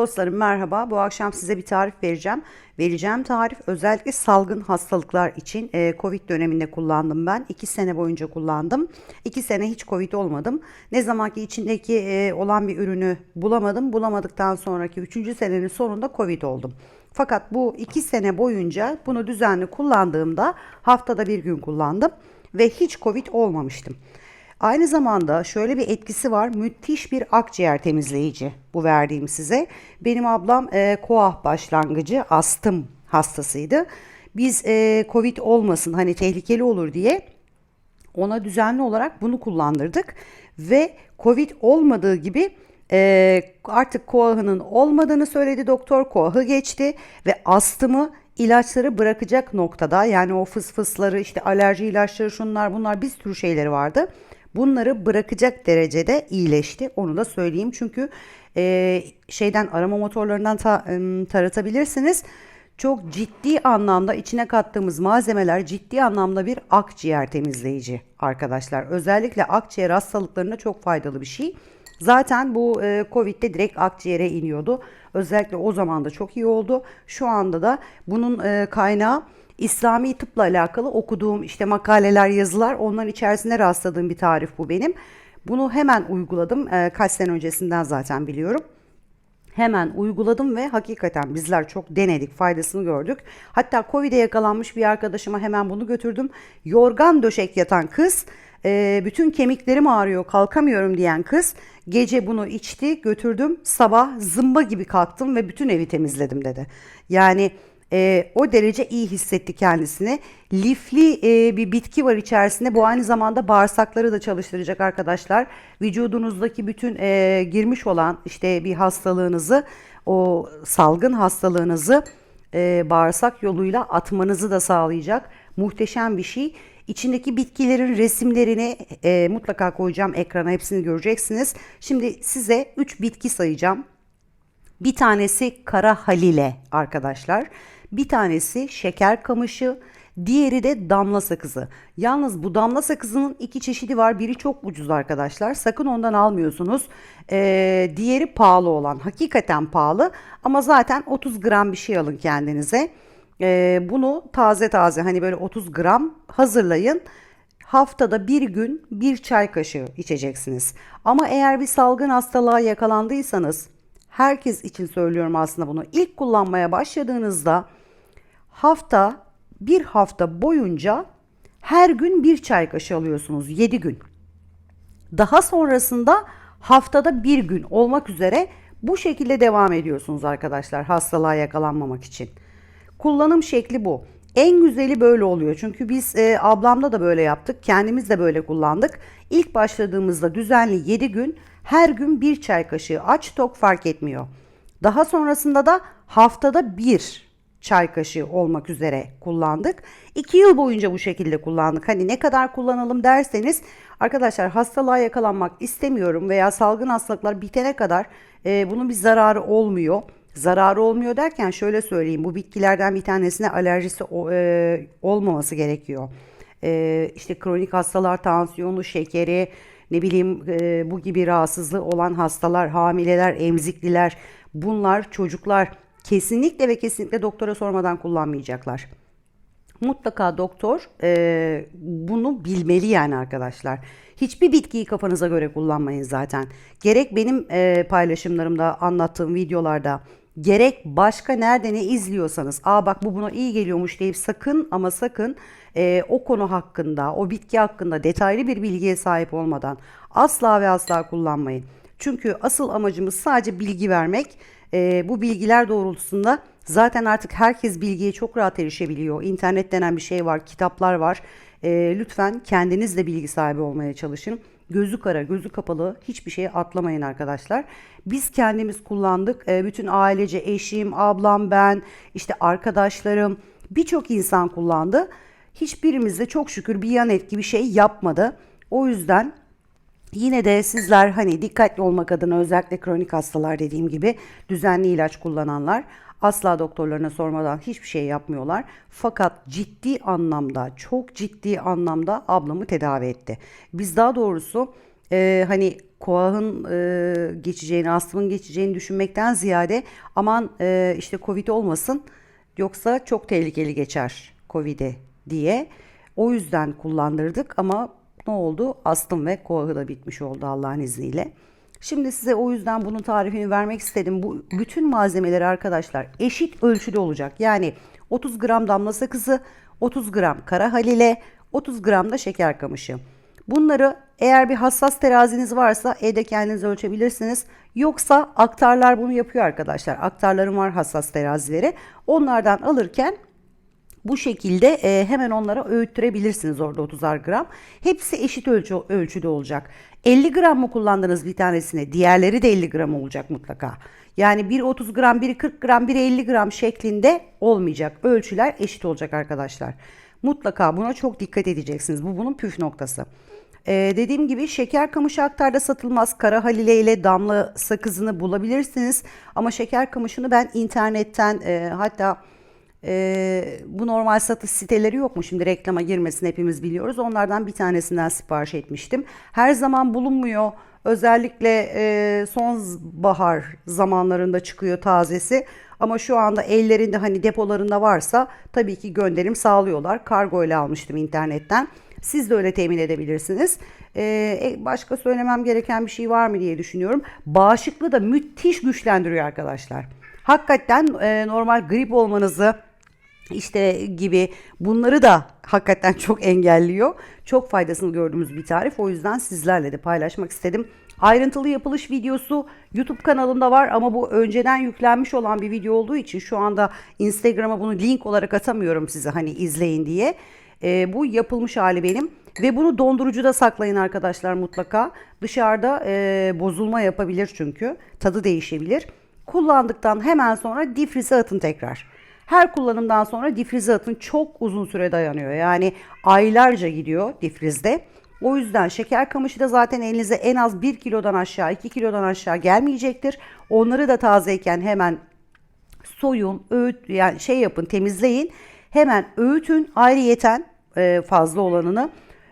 Dostlarım merhaba. Bu akşam size bir tarif vereceğim. Vereceğim tarif özellikle salgın hastalıklar için e, Covid döneminde kullandım ben. 2 sene boyunca kullandım. 2 sene hiç Covid olmadım. Ne zaman ki içindeki e, olan bir ürünü bulamadım. Bulamadıktan sonraki 3. senenin sonunda Covid oldum. Fakat bu 2 sene boyunca bunu düzenli kullandığımda haftada bir gün kullandım ve hiç Covid olmamıştım. Aynı zamanda şöyle bir etkisi var. Müthiş bir akciğer temizleyici bu verdiğim size. Benim ablam e, koah başlangıcı astım hastasıydı. Biz e, Covid olmasın hani tehlikeli olur diye ona düzenli olarak bunu kullandırdık. Ve Covid olmadığı gibi e, artık koahının olmadığını söyledi doktor. Koahı geçti ve astımı ilaçları bırakacak noktada. Yani o fıs fısları işte alerji ilaçları şunlar bunlar bir sürü şeyleri vardı bunları bırakacak derecede iyileşti. Onu da söyleyeyim çünkü e, şeyden arama motorlarından ta, e, taratabilirsiniz. Çok ciddi anlamda içine kattığımız malzemeler ciddi anlamda bir akciğer temizleyici arkadaşlar. Özellikle akciğer hastalıklarına çok faydalı bir şey. Zaten bu e, Covid'de direkt akciğere iniyordu. Özellikle o zaman da çok iyi oldu. Şu anda da bunun e, kaynağı İslami tıpla alakalı okuduğum işte makaleler, yazılar onların içerisinde rastladığım bir tarif bu benim. Bunu hemen uyguladım. E, kaç sene öncesinden zaten biliyorum. Hemen uyguladım ve hakikaten bizler çok denedik, faydasını gördük. Hatta Covid'e yakalanmış bir arkadaşıma hemen bunu götürdüm. Yorgan döşek yatan kız, e, bütün kemiklerim ağrıyor, kalkamıyorum diyen kız gece bunu içti, götürdüm. Sabah zımba gibi kalktım ve bütün evi temizledim dedi. Yani e, o derece iyi hissetti kendisini. Lifli e, bir bitki var içerisinde. Bu aynı zamanda bağırsakları da çalıştıracak arkadaşlar. Vücudunuzdaki bütün e, girmiş olan işte bir hastalığınızı, o salgın hastalığınızı e, bağırsak yoluyla atmanızı da sağlayacak. Muhteşem bir şey. İçindeki bitkilerin resimlerini e, mutlaka koyacağım ekrana hepsini göreceksiniz. Şimdi size 3 bitki sayacağım. Bir tanesi kara halile arkadaşlar. Bir tanesi şeker kamışı, diğeri de damla sakızı. Yalnız bu damla sakızının iki çeşidi var. Biri çok ucuz arkadaşlar. Sakın ondan almıyorsunuz. Ee, diğeri pahalı olan. Hakikaten pahalı ama zaten 30 gram bir şey alın kendinize. Ee, bunu taze taze hani böyle 30 gram hazırlayın. Haftada bir gün bir çay kaşığı içeceksiniz. Ama eğer bir salgın hastalığa yakalandıysanız herkes için söylüyorum aslında bunu. İlk kullanmaya başladığınızda hafta bir hafta boyunca her gün bir çay kaşığı alıyorsunuz 7 gün. Daha sonrasında haftada bir gün olmak üzere bu şekilde devam ediyorsunuz arkadaşlar hastalığa yakalanmamak için. Kullanım şekli bu. En güzeli böyle oluyor. Çünkü biz e, ablamda da böyle yaptık. Kendimiz de böyle kullandık. İlk başladığımızda düzenli 7 gün her gün bir çay kaşığı aç tok fark etmiyor. Daha sonrasında da haftada bir çay kaşığı olmak üzere kullandık. 2 yıl boyunca bu şekilde kullandık. Hani ne kadar kullanalım derseniz arkadaşlar hastalığa yakalanmak istemiyorum veya salgın hastalıklar bitene kadar e, bunun bir zararı olmuyor. Zararı olmuyor derken şöyle söyleyeyim bu bitkilerden bir tanesine alerjisi e, olmaması gerekiyor. E, işte kronik hastalar, tansiyonu, şekeri, ne bileyim e, bu gibi rahatsızlığı olan hastalar, hamileler, emzikliler, bunlar çocuklar kesinlikle ve kesinlikle doktora sormadan kullanmayacaklar. Mutlaka doktor e, bunu bilmeli yani arkadaşlar. Hiçbir bitkiyi kafanıza göre kullanmayın zaten. Gerek benim e, paylaşımlarımda anlattığım videolarda gerek başka nerede ne izliyorsanız aa bak bu buna iyi geliyormuş deyip sakın ama sakın e, o konu hakkında o bitki hakkında detaylı bir bilgiye sahip olmadan asla ve asla kullanmayın. Çünkü asıl amacımız sadece bilgi vermek. E, bu bilgiler doğrultusunda zaten artık herkes bilgiye çok rahat erişebiliyor. İnternet denen bir şey var, kitaplar var. E, lütfen kendiniz de bilgi sahibi olmaya çalışın. Gözü kara, gözü kapalı hiçbir şeye atlamayın arkadaşlar. Biz kendimiz kullandık. E, bütün ailece eşim, ablam, ben, işte arkadaşlarım birçok insan kullandı. Hiçbirimiz de çok şükür bir yan etki bir şey yapmadı. O yüzden Yine de sizler hani dikkatli olmak adına özellikle kronik hastalar dediğim gibi düzenli ilaç kullananlar asla doktorlarına sormadan hiçbir şey yapmıyorlar. Fakat ciddi anlamda çok ciddi anlamda ablamı tedavi etti. Biz daha doğrusu e, hani koahın e, geçeceğini, astımın geçeceğini düşünmekten ziyade aman e, işte Covid olmasın yoksa çok tehlikeli geçer Covid'i diye. O yüzden kullandırdık ama ne oldu? Astım ve koahı da bitmiş oldu Allah'ın izniyle. Şimdi size o yüzden bunun tarifini vermek istedim. Bu bütün malzemeler arkadaşlar eşit ölçüde olacak. Yani 30 gram damla sakızı, 30 gram kara halile, 30 gram da şeker kamışı. Bunları eğer bir hassas teraziniz varsa evde kendiniz ölçebilirsiniz. Yoksa aktarlar bunu yapıyor arkadaşlar. Aktarlarım var hassas terazileri. Onlardan alırken bu şekilde e, hemen onlara öğüttürebilirsiniz orada 30'ar gram. Hepsi eşit ölçü, ölçüde olacak. 50 gram mı kullandınız bir tanesine? Diğerleri de 50 gram olacak mutlaka. Yani biri 30 gram, biri 40 gram, biri 50 gram şeklinde olmayacak. Ölçüler eşit olacak arkadaşlar. Mutlaka buna çok dikkat edeceksiniz. Bu bunun püf noktası. Ee, dediğim gibi şeker kamışı aktarda satılmaz. Kara halile ile damla sakızını bulabilirsiniz. Ama şeker kamışını ben internetten e, hatta e, bu normal satış siteleri yok mu? Şimdi reklama girmesin hepimiz biliyoruz. Onlardan bir tanesinden sipariş etmiştim. Her zaman bulunmuyor. Özellikle e, sonbahar zamanlarında çıkıyor tazesi. Ama şu anda ellerinde hani depolarında varsa tabii ki gönderim sağlıyorlar. Kargo ile almıştım internetten. Siz de öyle temin edebilirsiniz. Ee, başka söylemem gereken bir şey var mı diye düşünüyorum. Bağışıklığı da müthiş güçlendiriyor arkadaşlar. Hakikaten e, normal grip olmanızı işte gibi bunları da hakikaten çok engelliyor. Çok faydasını gördüğümüz bir tarif. O yüzden sizlerle de paylaşmak istedim. Ayrıntılı yapılış videosu YouTube kanalımda var ama bu önceden yüklenmiş olan bir video olduğu için şu anda Instagram'a bunu link olarak atamıyorum size hani izleyin diye. E, bu yapılmış hali benim ve bunu dondurucuda saklayın arkadaşlar mutlaka. Dışarıda e, bozulma yapabilir çünkü tadı değişebilir. Kullandıktan hemen sonra difrize atın tekrar. Her kullanımdan sonra difrize atın çok uzun süre dayanıyor. Yani aylarca gidiyor difrizde. O yüzden şeker kamışı da zaten elinize en az 1 kilodan aşağı 2 kilodan aşağı gelmeyecektir. Onları da tazeyken hemen soyun, öğüt yani şey yapın, temizleyin. Hemen öğütün ayrıyeten e, fazla olanını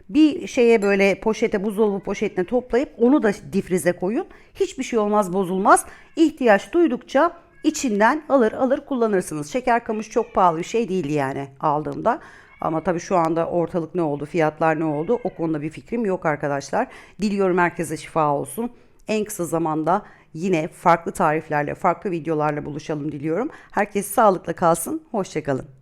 bir şeye böyle poşete buzdolabı poşetine toplayıp onu da difrize koyun. Hiçbir şey olmaz bozulmaz. İhtiyaç duydukça içinden alır alır kullanırsınız. Şeker kamış çok pahalı bir şey değil yani aldığımda. Ama tabii şu anda ortalık ne oldu, fiyatlar ne oldu o konuda bir fikrim yok arkadaşlar. Diliyorum herkese şifa olsun. En kısa zamanda yine farklı tariflerle, farklı videolarla buluşalım diliyorum. Herkes sağlıkla kalsın, hoşçakalın.